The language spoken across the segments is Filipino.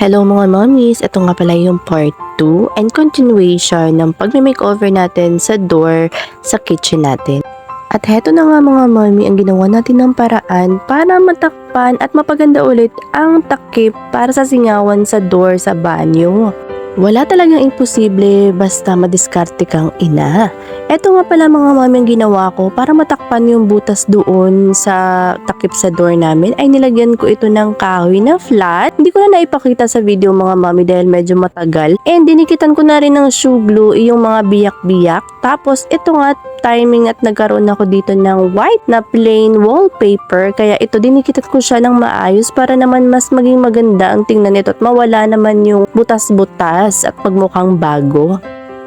Hello mga mommies, ito nga pala yung part 2 and continuation ng pag-makeover natin sa door sa kitchen natin. At heto na nga mga mommy ang ginawa natin ng paraan para matakpan at mapaganda ulit ang takip para sa singawan sa door sa banyo. Wala talagang imposible basta madiskarte kang ina. Eto nga pala mga mami ang ginawa ko para matakpan yung butas doon sa takip sa door namin ay nilagyan ko ito ng kahoy na flat. Hindi ko na naipakita sa video mga mami dahil medyo matagal. And dinikitan ko na rin ng shoe glue yung mga biyak-biyak. Tapos ito nga timing at nagkaroon ako dito ng white na plain wallpaper. Kaya ito dinikitan ko siya ng maayos para naman mas maging maganda ang tingnan nito at mawala naman yung butas-butas at pagmukhang bago.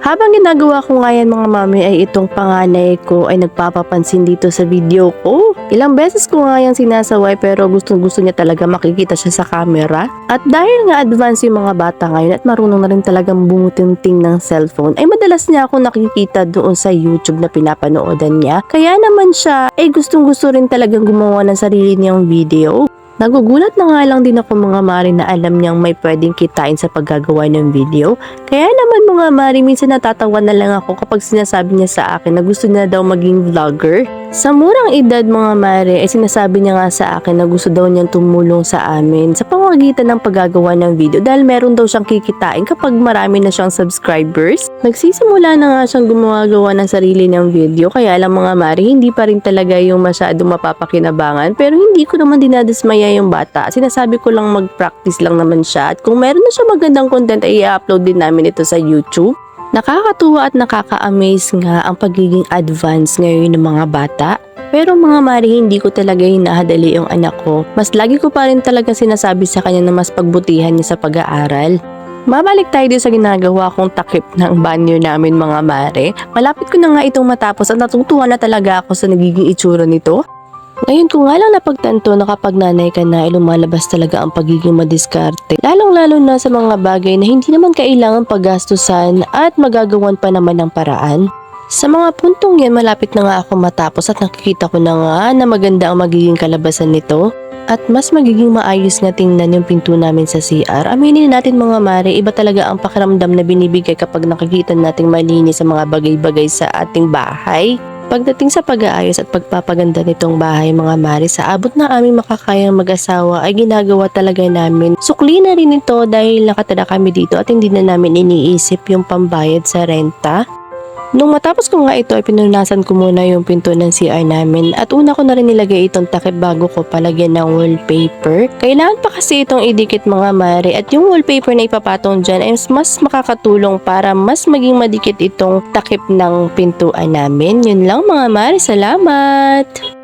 Habang ginagawa ko nga yan mga mami ay itong panganay ko ay nagpapapansin dito sa video ko. Ilang beses ko nga yan sinasaway pero gustong gusto niya talaga makikita siya sa camera. At dahil nga advance yung mga bata ngayon at marunong na rin talagang bumutinting ng cellphone ay madalas niya ako nakikita doon sa YouTube na pinapanoodan niya. Kaya naman siya ay gustong gusto rin talagang gumawa ng sarili niyang video. Nagugulat na nga lang din ako mga mari na alam niyang may pwedeng kitain sa paggagawa ng video. Kaya naman mga mari, minsan natatawa na lang ako kapag sinasabi niya sa akin na gusto niya daw maging vlogger. Sa murang edad mga mari, ay sinasabi niya nga sa akin na gusto daw niyang tumulong sa amin sa pamamagitan ng paggagawa ng video dahil meron daw siyang kikitain kapag marami na siyang subscribers. Nagsisimula na nga siyang gumagawa ng sarili ng video kaya lang mga mari, hindi pa rin talaga yung masyadong mapapakinabangan pero hindi ko naman dinadismaya yung bata. Sinasabi ko lang mag-practice lang naman siya at kung meron na siya magandang content ay i-upload din namin ito sa YouTube. Nakakatuwa at nakaka-amaze nga ang pagiging advance ngayon ng mga bata. Pero mga mari, hindi ko talaga hinahadali yung anak ko. Mas lagi ko pa rin talaga sinasabi sa kanya na mas pagbutihan niya sa pag-aaral. Mabalik tayo din sa ginagawa kong takip ng banyo namin mga mare. Malapit ko na nga itong matapos at natutuwa na talaga ako sa nagiging itsura nito. Ngayon ko nga lang napagtanto na kapag nanay ka na ay lumalabas talaga ang pagiging madiskarte. Lalong-lalo na sa mga bagay na hindi naman kailangan paggastusan at magagawan pa naman ng paraan. Sa mga puntong yan, malapit na nga ako matapos at nakikita ko na nga na maganda ang magiging kalabasan nito. At mas magiging maayos nga tingnan yung pinto namin sa CR. Aminin natin mga mare, iba talaga ang pakiramdam na binibigay kapag nakikita nating malinis sa mga bagay-bagay sa ating bahay. Pagdating sa pag-aayos at pagpapaganda nitong bahay mga mari, sa abot na aming makakayang mag-asawa ay ginagawa talaga namin. Sukli na rin ito dahil nakatira kami dito at hindi na namin iniisip yung pambayad sa renta. Nung matapos ko nga ito ay pinunasan ko muna yung pinto ng CR namin at una ko na rin nilagay itong takip bago ko palagyan ng wallpaper. Kailangan pa kasi itong idikit mga mare at yung wallpaper na ipapatong dyan ay mas makakatulong para mas maging madikit itong takip ng pintuan namin. Yun lang mga mare, salamat!